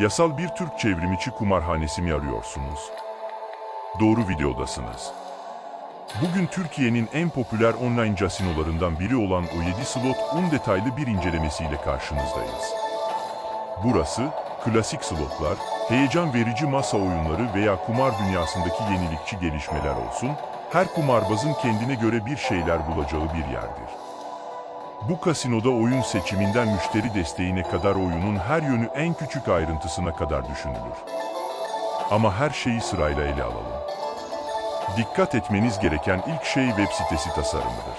Yasal bir Türk çevrimiçi kumarhanesi mi arıyorsunuz? Doğru videodasınız. Bugün Türkiye'nin en popüler online casinolarından biri olan O7 Slot un detaylı bir incelemesiyle karşınızdayız. Burası, klasik slotlar, heyecan verici masa oyunları veya kumar dünyasındaki yenilikçi gelişmeler olsun, her kumarbazın kendine göre bir şeyler bulacağı bir yerdir. Bu kasinoda oyun seçiminden müşteri desteğine kadar oyunun her yönü en küçük ayrıntısına kadar düşünülür. Ama her şeyi sırayla ele alalım. Dikkat etmeniz gereken ilk şey web sitesi tasarımıdır.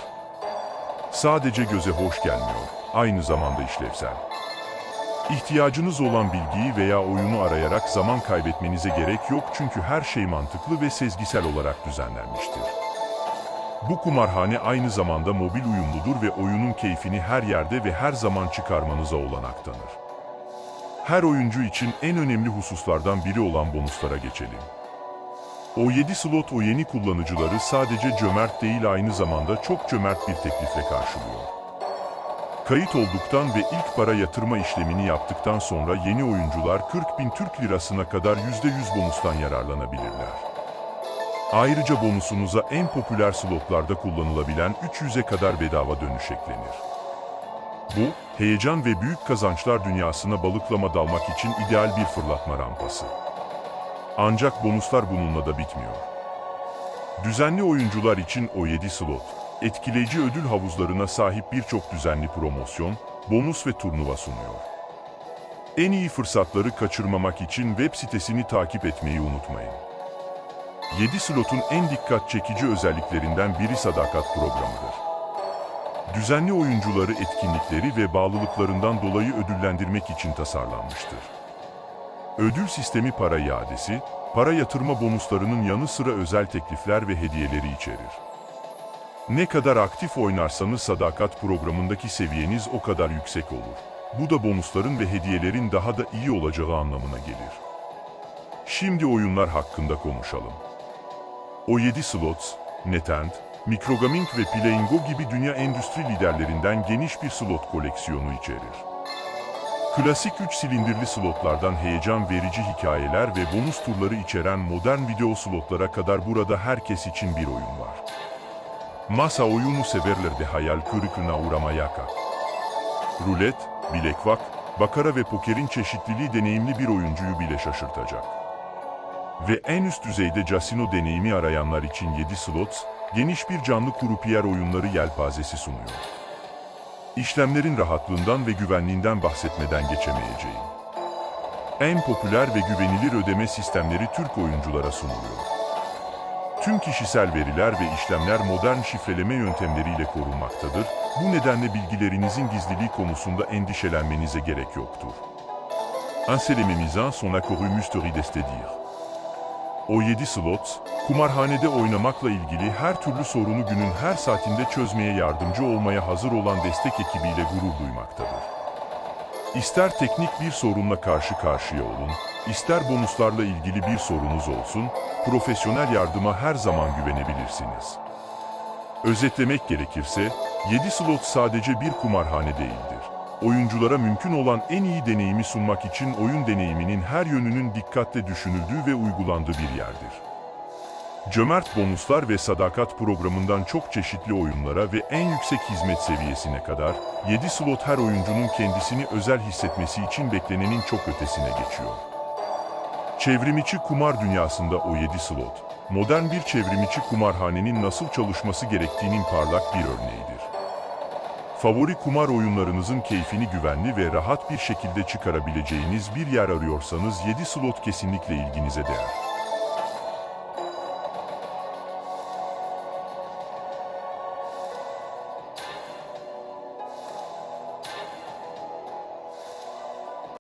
Sadece göze hoş gelmiyor, aynı zamanda işlevsel. İhtiyacınız olan bilgiyi veya oyunu arayarak zaman kaybetmenize gerek yok çünkü her şey mantıklı ve sezgisel olarak düzenlenmiştir. Bu kumarhane aynı zamanda mobil uyumludur ve oyunun keyfini her yerde ve her zaman çıkarmanıza olanak tanır. Her oyuncu için en önemli hususlardan biri olan bonuslara geçelim. O7 slot o yeni kullanıcıları sadece cömert değil aynı zamanda çok cömert bir teklifle karşılıyor. Kayıt olduktan ve ilk para yatırma işlemini yaptıktan sonra yeni oyuncular 40 bin Türk lirasına kadar %100 bonustan yararlanabilirler. Ayrıca bonusunuza en popüler slotlarda kullanılabilen 300'e kadar bedava dönüş eklenir. Bu, heyecan ve büyük kazançlar dünyasına balıklama dalmak için ideal bir fırlatma rampası. Ancak bonuslar bununla da bitmiyor. Düzenli oyuncular için O7 slot, etkileyici ödül havuzlarına sahip birçok düzenli promosyon, bonus ve turnuva sunuyor. En iyi fırsatları kaçırmamak için web sitesini takip etmeyi unutmayın. 7 slotun en dikkat çekici özelliklerinden biri sadakat programıdır. Düzenli oyuncuları etkinlikleri ve bağlılıklarından dolayı ödüllendirmek için tasarlanmıştır. Ödül sistemi para iadesi, para yatırma bonuslarının yanı sıra özel teklifler ve hediyeleri içerir. Ne kadar aktif oynarsanız sadakat programındaki seviyeniz o kadar yüksek olur. Bu da bonusların ve hediyelerin daha da iyi olacağı anlamına gelir. Şimdi oyunlar hakkında konuşalım. O7 Slots, Netent, Microgaming ve Playingo gibi dünya endüstri liderlerinden geniş bir slot koleksiyonu içerir. Klasik 3 silindirli slotlardan heyecan verici hikayeler ve bonus turları içeren modern video slotlara kadar burada herkes için bir oyun var. Masa oyunu severler de hayal kırıklığına uğramayaka. Rulet, bilekvak, bakara ve pokerin çeşitliliği deneyimli bir oyuncuyu bile şaşırtacak. Ve en üst düzeyde casino deneyimi arayanlar için 7 slots, geniş bir canlı kurupiyer oyunları yelpazesi sunuyor. İşlemlerin rahatlığından ve güvenliğinden bahsetmeden geçemeyeceğim. En popüler ve güvenilir ödeme sistemleri Türk oyunculara sunuluyor. Tüm kişisel veriler ve işlemler modern şifreleme yöntemleriyle korunmaktadır. Bu nedenle bilgilerinizin gizliliği konusunda endişelenmenize gerek yoktur. Un selememizan son accoru musteri destedir. O7 Slots, kumarhanede oynamakla ilgili her türlü sorunu günün her saatinde çözmeye yardımcı olmaya hazır olan destek ekibiyle gurur duymaktadır. İster teknik bir sorunla karşı karşıya olun, ister bonuslarla ilgili bir sorunuz olsun, profesyonel yardıma her zaman güvenebilirsiniz. Özetlemek gerekirse, 7 slot sadece bir kumarhane değildir. Oyunculara mümkün olan en iyi deneyimi sunmak için oyun deneyiminin her yönünün dikkatle düşünüldüğü ve uygulandığı bir yerdir. Cömert bonuslar ve sadakat programından çok çeşitli oyunlara ve en yüksek hizmet seviyesine kadar 7 slot her oyuncunun kendisini özel hissetmesi için beklenenin çok ötesine geçiyor. Çevrimiçi kumar dünyasında o 7 slot, modern bir çevrimiçi kumarhanenin nasıl çalışması gerektiğinin parlak bir örneğidir. Favori kumar oyunlarınızın keyfini güvenli ve rahat bir şekilde çıkarabileceğiniz bir yer arıyorsanız 7 slot kesinlikle ilginize değer.